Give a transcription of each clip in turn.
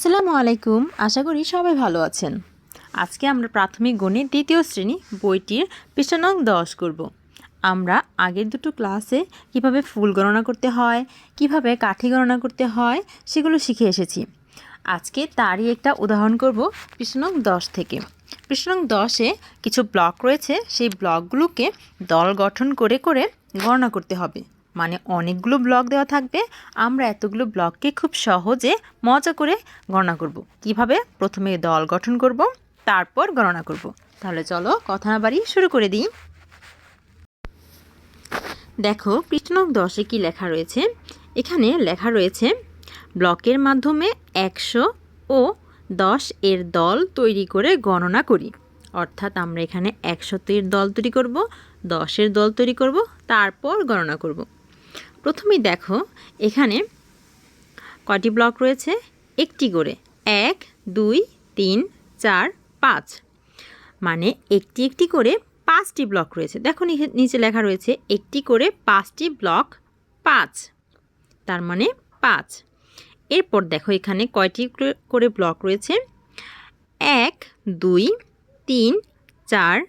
আসসালামু আলাইকুম। আশা করি সবাই ভালো আছেন। আজকে আমরা প্রাথমিক গণিত দ্বিতীয় শ্রেণি বইটির পৃষ্ঠা দশ করব। আমরা আগের দুটো ক্লাসে কীভাবে ফুল গণনা করতে হয়, কীভাবে কাঠি গণনা করতে হয়, সেগুলো শিখে এসেছি। আজকে তারই একটা উদাহরণ করব পৃষ্ঠা দশ থেকে। পৃষ্ঠা দশে কিছু ব্লক রয়েছে, সেই ব্লকগুলোকে দল গঠন করে করে গণনা করতে হবে। মানে অনেকগুলো ব্লক দেওয়া থাকবে। আমরা এতগুলো ব্লককে খুব সহজে মজা করে গণনা করব। কীভাবে? প্রথমে দল গঠন করব, তারপর গণনা করব। তাহলে চলো কথা না বাড়ি শুরু করে দিই। দেখো, পৃষ্ঠনক দশে কি লেখা রয়েছে? এখানে লেখা রয়েছে, ব্লকের মাধ্যমে একশো ও দশ এর দল তৈরি করে গণনা করি। অর্থাৎ আমরা এখানে একশোতের দল তৈরি করব দশের দল তৈরি করব, তারপর গণনা করব। প্রথমেই দেখো, এখানে কয়টি ব্লক রয়েছে? একটি করে। এক, দুই, তিন, চার, পাঁচ। মানে একটি একটি করে পাঁচটি ব্লক রয়েছে। দেখো নিচে- লেখা রয়েছে, একটি করে পাঁচটি ব্লক পাঁচ। তার মানে পাঁচ। এরপর দেখো এখানে কয়টি করে ব্লক রয়েছে? এক, দুই, তিন, চার,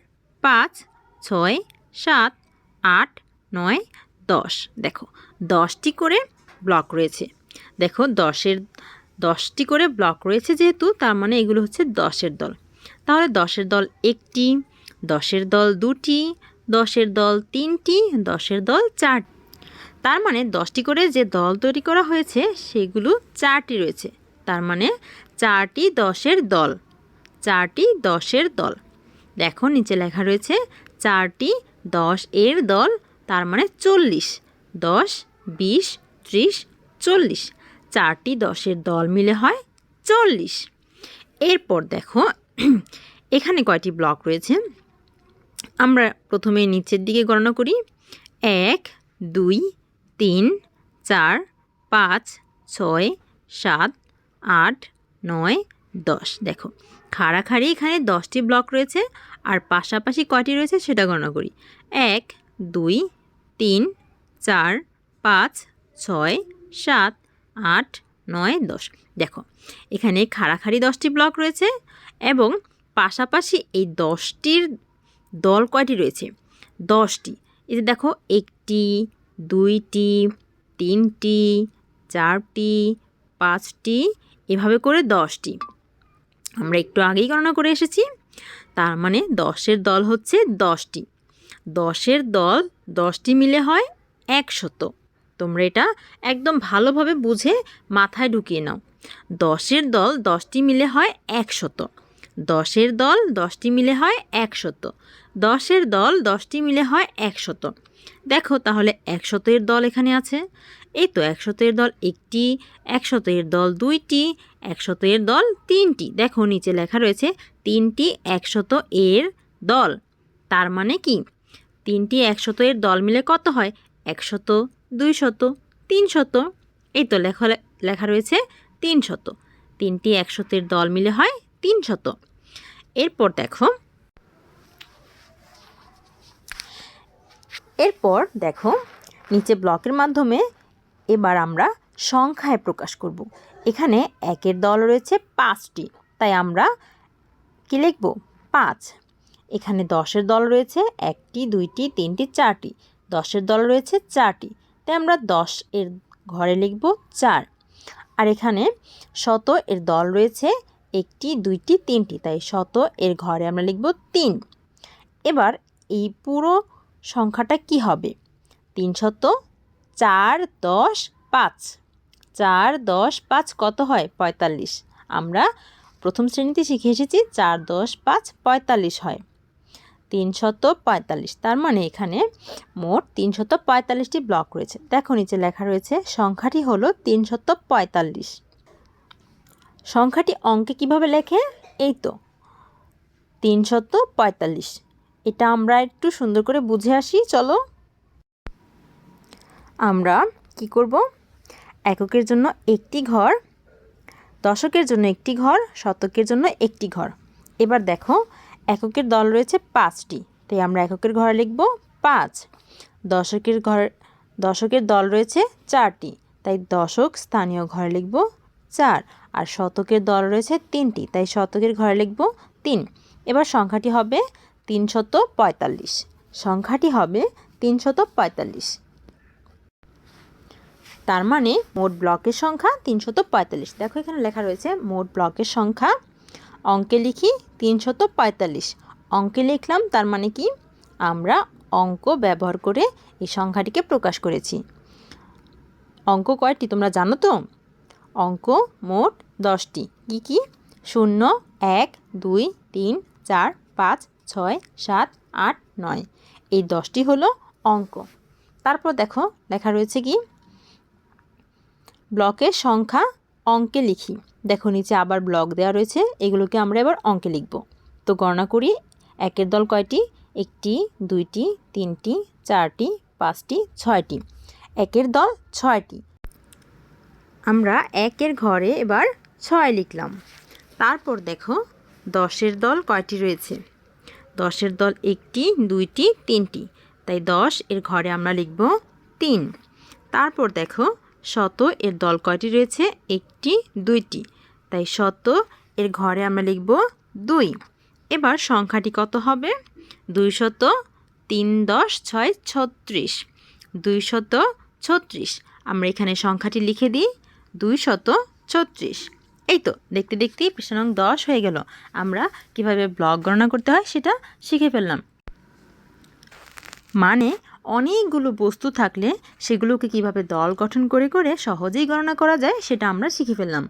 পাঁচ, ছয়, সাত, আট, নয় দশ। দেখো, দশটি করে ব্লক রয়েছে। দেখো, দশের, দশটি করে ব্লক রয়েছে যেহেতু, তার মানে এগুলো হচ্ছে দশের দল। তাহলে দশের দল একটি, দশের দল দুটি, দশের দল তিনটি, দশের দল চার। তার মানে দশটি করে যে দল তৈরি করা হয়েছে, সেগুলো চারটি রয়েছে। তার মানে চারটি দশের দল, চারটি দশের দল। দেখো, নিচে লেখা রয়েছে, চারটি দশ এর দল তার মানে চল্লিশ। দশ, বিশ, ত্রিশ, চল্লিশ। চারটি দশের দল মিলে হয় চল্লিশ। এরপর দেখো, এখানে কয়টি ব্লক রয়েছে? আমরা প্রথমে নিচের দিকে গণনা করি। এক, দুই, তিন, চার, পাঁচ, ছয়, সাত, আট, নয়, দশ। দেখো, খাড়াখাড়ি এখানে দশটি ব্লক রয়েছে আর পাশাপাশি কয়টি রয়েছে সেটা গণনা করি। এক, দুই তিন, চার, পাঁচ, ছয়, সাত, আট, নয়, দশ। দেখো, এখানে খাড়াখাড়ি দশটি ব্লক রয়েছে এবং পাশাপাশি এই দশটির দল কয়টি রয়েছে? দশটি। এই যে দেখো, একটি, দুইটি, তিনটি, চারটি, পাঁচটি, এভাবে করে দশটি। আমরা একটু আগেই গণনা করে এসেছি। তার মানে দশের দল হচ্ছে দশটি। দশের দল দশটি মিলে হয় একশত। তোমরা এটা একদম ভালোভাবে বুঝে মাথায় ঢুকিয়ে নাও। দশের দল দশটি মিলে হয় একশত। দশের দল দশটি মিলে হয় একশত। দশের দল দশটি মিলে হয় একশত। দেখো তাহলে একশতের দল এখানে আছে। এই তো একশতের দল একটি, একশতের দল দুইটি, একশতের দল তিনটি। দেখো নিচে লেখা রয়েছে তিনটি একশত এর দল। তার মানে কি? তিনটি একশত এর দল মিলে কত হয়? একশত, দুইশত, তিনশত? এই তো লেখা লেখা রয়েছে তিনশত। তিনটি একশতের দল মিলে হয় তিনশত। এরপর দেখো। এরপর দেখো, নিচে ব্লকের মাধ্যমে এবার আমরা সংখ্যায় প্রকাশ করব। এখানে একের দল রয়েছে পাঁচটি। তাই আমরা কি লিখব? পাঁচ। এখানে দশের দল রয়েছে, একটি, দুইটি, তিনটি, চারটি। দশের দল রয়েছে, চারটি। তাই আমরা দশ এর ঘরে লিখব চার। আর এখানে শত এর দল রয়েছে, একটি, দুইটি, তিনটি। তাই শত এর ঘরে আমরা লিখব তিন। এবার এই পুরো সংখ্যাটা কি হবে? তিন শত, চার, দশ, পাঁচ। চার, দশ, পাঁচ কত হয়? পঁয়তাল্লিশ। আমরা প্রথম শ্রেণীতে শিখে এসেছি, চার, দশ, পাঁচ, পঁয়তাল্লিশ হয়। তিনশত পঁয়তাল্লিশ। তার মানে এখানে মোট তিনশত পঁয়তাল্লিশটি ব্লক রয়েছে। দেখো নিচে লেখা রয়েছে, সংখ্যাটি হলো তিনশত পঁয়তাল্লিশ। সংখ্যাটি অঙ্কে কীভাবে লেখে? এই তো, তিনশত পঁয়তাল্লিশ। এটা আমরা একটু সুন্দর করে বুঝে আসি, চলো। আমরা কি করব? এককের জন্য একটি ঘর, দশকের জন্য একটি ঘর, শতকের জন্য একটি ঘর। এবার দেখো এককের দল রয়েছে পাঁচটি। তাই আমরা এককের ঘরে লিখব পাঁচ। দশকের ঘর দশকের দল রয়েছে চারটি। তাই দশক স্থানীয় ঘরে লিখব চার। আর শতকের দল রয়েছে তিনটি। তাই শতকের ঘরে লিখব তিন। এবার সংখ্যাটি হবে তিনশত পঁয়তাল্লিশ। সংখ্যাটি হবে তিনশত পঁয়তাল্লিশ। তার মানে মোট ব্লকের সংখ্যা তিনশত পঁয়তাল্লিশ। দেখো এখানে লেখা রয়েছে মোট ব্লকের সংখ্যা অঙ্কে লিখি তিনশত পঁয়তাল্লিশ। অঙ্কে লিখলাম তার মানে কি? আমরা অঙ্ক ব্যবহার করে এই সংখ্যাটিকে প্রকাশ করেছি। অঙ্ক কয়টি তোমরা জানো তো? অঙ্ক মোট দশটি। কি কি? শূন্য, এক, দুই, তিন, চার, পাঁচ, ছয়, সাত, আট, নয়। এই দশটি হলো অঙ্ক। তারপর দেখো, লেখা রয়েছে কি? ব্লকের সংখ্যা অঙ্কে লিখি। দেখো নিচে আবার ব্লক দেওয়া রয়েছে, এগুলোকে আমরা এবার অঙ্কে লিখব। তো গণনা করি, একের দল কয়টি? একটি, দুইটি, তিনটি, চারটি, পাঁচটি, ছয়টি। একের দল ছয়টি। আমরা একের ঘরে এবার ছয় লিখলাম। তারপর দেখো, দশের দল কয়টি রয়েছে? দশের দল একটি, দুইটি, তিনটি। তাই দশ এর ঘরে আমরা লিখব তিন। তারপর দেখো শত এর দল কয়টি রয়েছে? একটি, দুইটি। তাই শত এর ঘরে আমরা লিখব দুই। এবার সংখ্যাটি কত হবে? দুই শত তিন দশ ছয় ছত্রিশ। দুই শত ছত্রিশ। আমরা এখানে সংখ্যাটি লিখে দিই। দুই শত ছত্রিশ। এই তো, দেখতে দেখতেই পৃষ্ঠা দশ হয়ে গেল। আমরা কীভাবে ব্লক গণনা করতে হয় সেটা শিখে ফেললাম। মানে অনেকগুলো বস্তু থাকলে সেগুলোকে কীভাবে দল গঠন করে করে সহজেই গণনা করা যায় সেটা আমরা শিখে ফেললাম।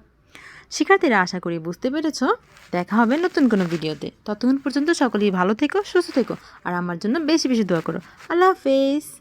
শিক্ষার্থীরা আশা করি বুঝতে পেরেছ। দেখা হবে নতুন কোনো ভিডিওতে। ততক্ষণ পর্যন্ত সকলেই ভালো থেকো, সুস্থ থেকো, আর আমার জন্য বেশি বেশি দোয়া করো। আল্লাহ হাফেজ।